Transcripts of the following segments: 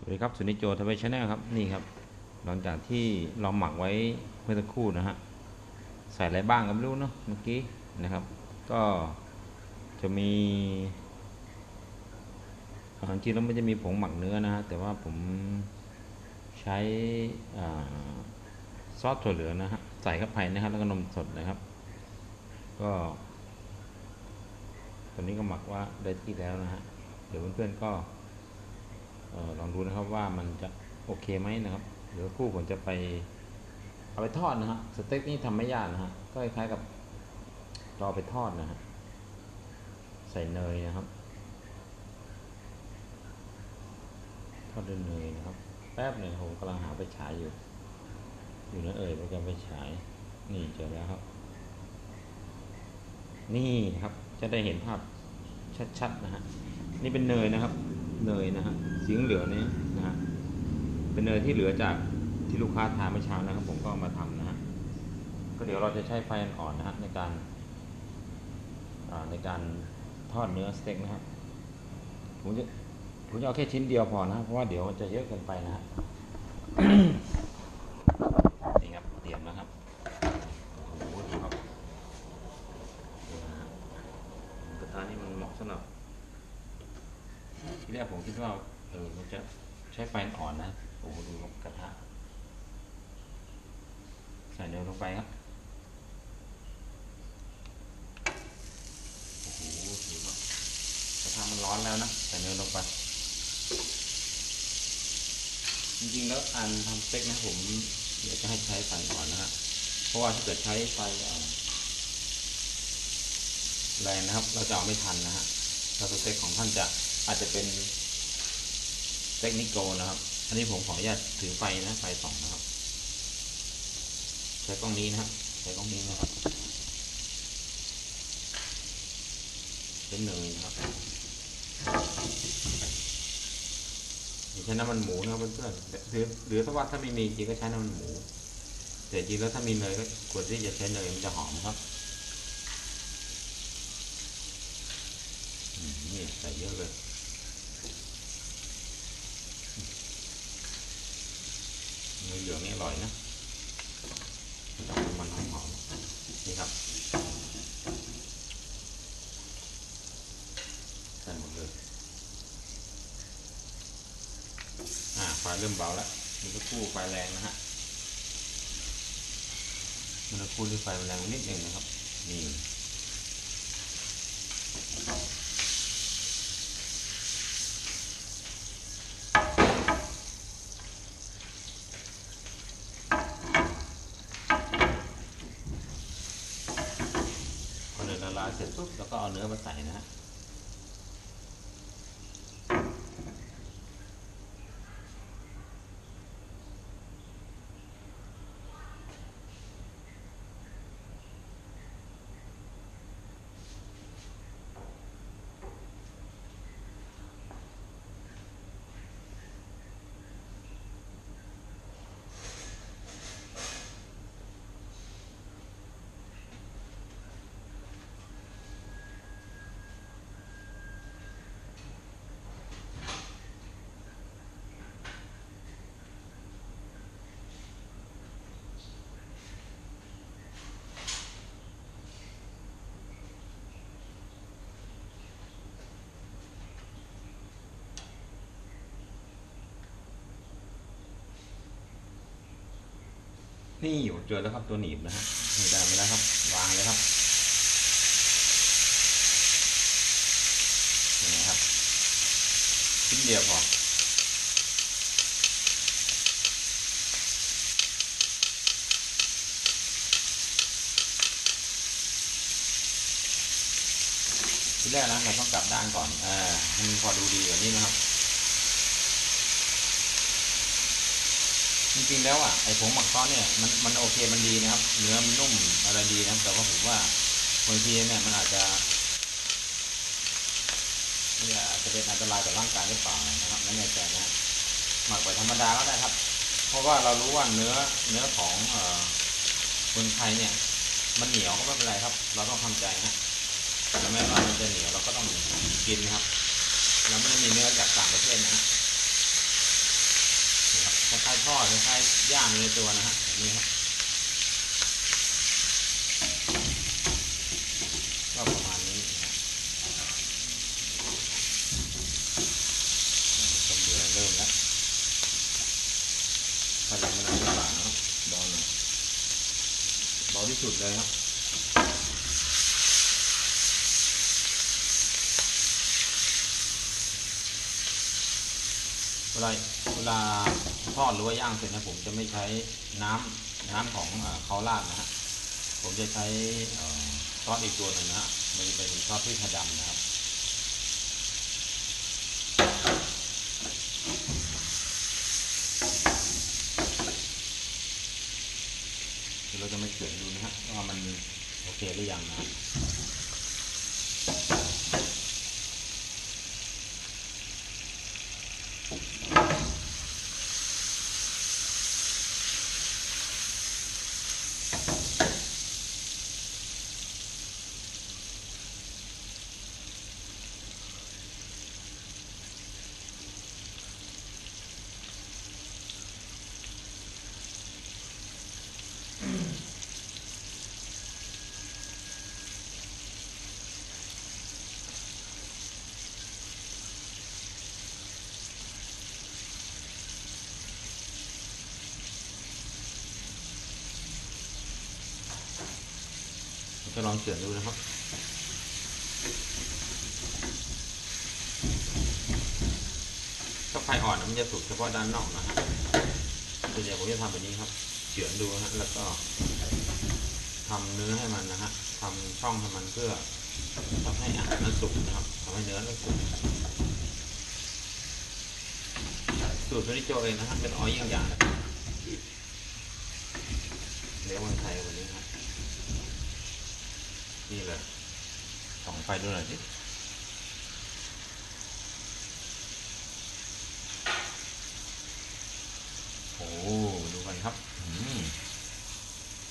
สวัสดีครับสุนิโจทวีชแนลครับนี่ครับ หลังจากที่เราหมักไว้เมื่อสักครู่นะฮะใส่อะไรบ้างก็ไม่รู้เนาะเมื่อกี้นะครับ ก็จะมีอ่าจริงแล้วมันจะมีผงหมักเนื้อนะฮะแต่ว่าผมใช้อซอสถั่วเหลืองนะฮะใส่เข้าไปนะครับแล้วก็นมสดนะครับ ก็ตอนนี้ก็หมักว่าได้ที่แล้วนะฮะเดี๋ยวเพื่อนๆก็ ลองดูนะครับว่ามันจะโอเคไหมนะครับเดี๋ยวคู่ผมจะไปเอาไปทอดนะฮะสเต็กนี่ทำไม่ยากนะฮะก็คล้ายๆกับเราเอไปทอดนะฮะใส่เนยนะครับ ทอดด้วยเนยนะครับ แป๊บหนึ่งผมกำลังหาไปฉายอยู่ อยู่นะเอ่ยโปรแกรมไปฉาย นี่เจอแล้วครับ นี่ครับจะได้เห็นภาพชัดๆนะฮะนี่เป็นเนยนะครับ เนยนะฮะสีเหลืองนี้นะฮะเป็นเนยที่เหลือจากที่ลูกค้าทานเมื่อเช้านะครับ ผมก็มาทำนะฮะก็เดี๋ยวเราจะใช้ไฟอ่อนนะฮะในการอ่าในการทอดเนื้อสเต็กนะครับผมจะผมจะเอาแค่ชิ้นเดียวพอนะเพราะว่าเดี๋ยวมันจะเยอะเกินไปนะฮะนี่ครับเตรียมนะครับโอ้โหดูครับกระทะนี่มันเหมาะสำหรับ ที่แรกผมคิดว่าเออมันจะใช้ไฟอ่อนนะโอ้โหดูกระทะใส่เนยลงไปครับโอ้โหดูครับกระทะมันร้อนแล้วนะใส่เนยลงไปจริงๆแล้วอันทำสเต็กนะผมเดี๋ยวจะให้ใช้ไฟอ่อนนะฮะเพราะว่าถ้าเกิดใช้ไฟแรงนะครับ เราจะเอาไม่ทันนะฮะแล้วสเต็กของท่านจะ อาจจะเป็นเทคนิโกนะครับ อันนี้ผมขออนุญาตถือไฟนะไฟสองนะครับ ใช้กล้องนี้นะครับใช้กล้องนี้นะครับเป็นเนยนะครับใช้น้ำมันหมูนะครับเพื่อนๆหรือหรือถ้าว่าถ้าไม่มีจริงก็ใช้น้ำมันหมู แต่จริงแล้วถ้ามีเนยก็ควรที่จะใช้เนยมันจะหอมครับอืมนี่ใส่เยอะเลย เหลืองนี่อร่อยนะมันหอมๆนี่ครับใส่หมดเลยอ่าไฟเริ่มเบาแล้วมันก็คู่ไฟแรงนะฮะมันก็คู่ด้วยไฟแรงนิดหนึ่งนะครับ นี่ พอเนยละลายเสร็จปุ๊บ แล้วก็เอาเนื้อมาใส่นะฮะ นี่อยู่เจอแล้วครับตัวหนีบนะฮะนี่ได้มาแล้วครับ วางเลยครับนี่ครับชิ้นเดียวพอทีแรกนะเราต้องกลับด้านก่อนออให้มันพอดูดีกว่านี้นะครับ จริงๆแล้วอะไอ้ผงหมักซอสเนี่ยมันมันโอเคมันดีนะครับ เนื้อมันนุ่มอะไรดีนะแต่ว่าผมว่าบางทีเนี่ยมันอาจจะเนี่ยอาจจะเป็นอันตรายต่อร่างกายหรือเปล่านะครับไม่แน่ใจนะหมักไปธรรมดาก็ได้ครับ เพราะว่าเรารู้ว่าเนื้อเนื้อของเอ่อคนไทยเนี่ย มันเหนียวก็ไม่เป็นไรครับ เราต้องทำใจนะแต่แม้ว่ามันจะเหนียวเราก็ต้องกินนะครับเราไม่ได้มีเนื้อจากต่างประเทศนะฮะ คายทอดคล้ายๆย่างในตัวนะฮะนี่ครับก็ประมาณนี้ต้มเดือดเริ่มแล้วพลังมันไม่บางนะครับเบาหน่อยเบาที่สุดเลยครับเวลาเวลา ทอดหรือว่าย่างเสร็จนะผมจะไม่ใช้น้ำน้ำของเขาราดนะฮะผมจะใช้เอ่อซอสอีกตัวหนึ่งนะฮะมันจะเป็นซอสพริกไทยดำนะครับเราจะมาเฉือนดูนะฮะว่ามันโอเคหรือยังนะ จะลองเฉือนดูนะครับถ้าไฟอ่อนนะมันจะสุกเฉพาะด้านนอกนะฮะส่วนใหญ่ผมจะทำแบบนี้ครับเฉือนดูนะฮะแล้วก็ทำเนื้อให้มันนะฮะทำช่องให้มันเพื่อทำให้อาหารมันสุกนะครับทำให้เนื้อมันสุกสูตรตัวนี้โจเองนะฮะเป็นออยยิ่งอย่างเลี้ยงเมืองไทยวันนี้ครับ นี่เลยส่องไฟดูหน่อยสิโอ้ดูกันครับอืม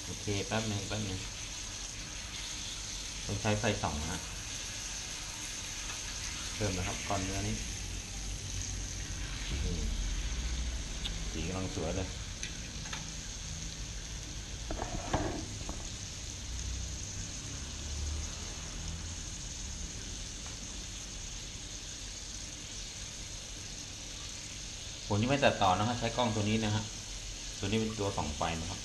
โอเคแป๊บหนึงแป๊บหนึงต้องใช้ไฟส่องนะฮะเพิ่มนะครับก่อนเนื้อนี้สีกำลังสวยเลย ผมที่ไม่ตัดต่อนะครับใช้กล้องตัวนี้นะฮะตัวนี้เป็นตัวส่องไฟนะครับ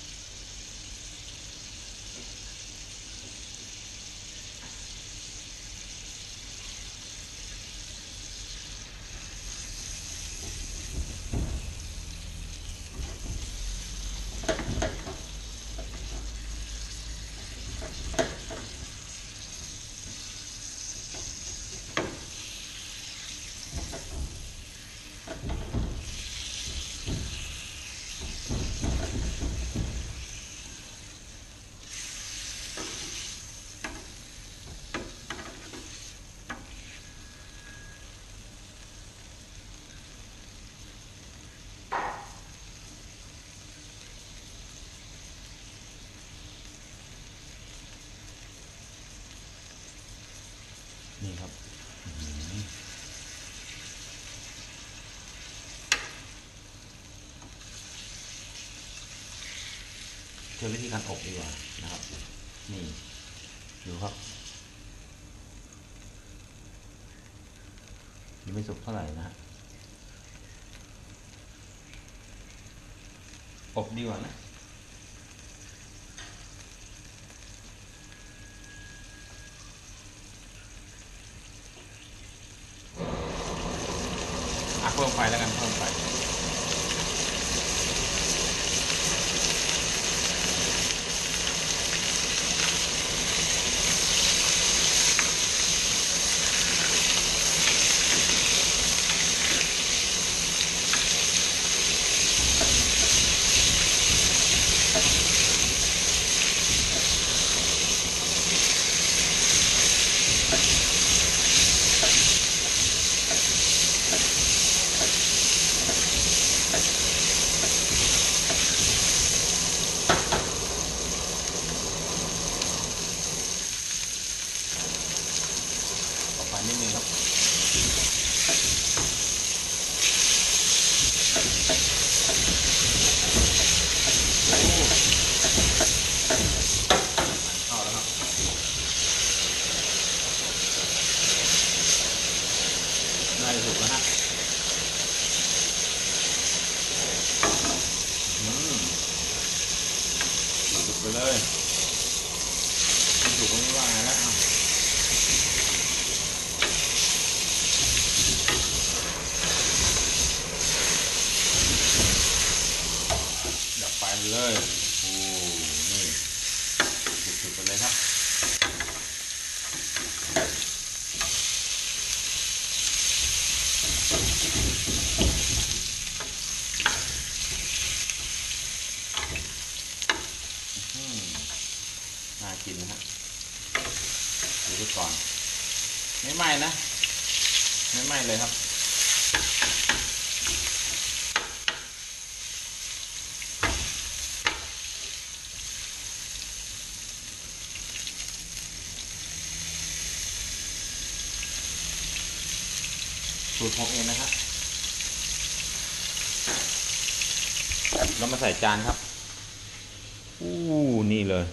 นี่ครับเจอวิธีการอบดีกว่านะครับ นี่ดูครับยังไม่สุกเท่าไหร่นะฮะอบดีกว่านะเพิ่ม ไเลยโอ้นี่สุดๆไปเลยครับอืมน่ากินนะฮะดูดูก่อน ไม่ไหม้นะ ไม่ไหม้เลยครับ สูตรผมเองนะครับเรามาใส่จานครับ อู้นี่เลย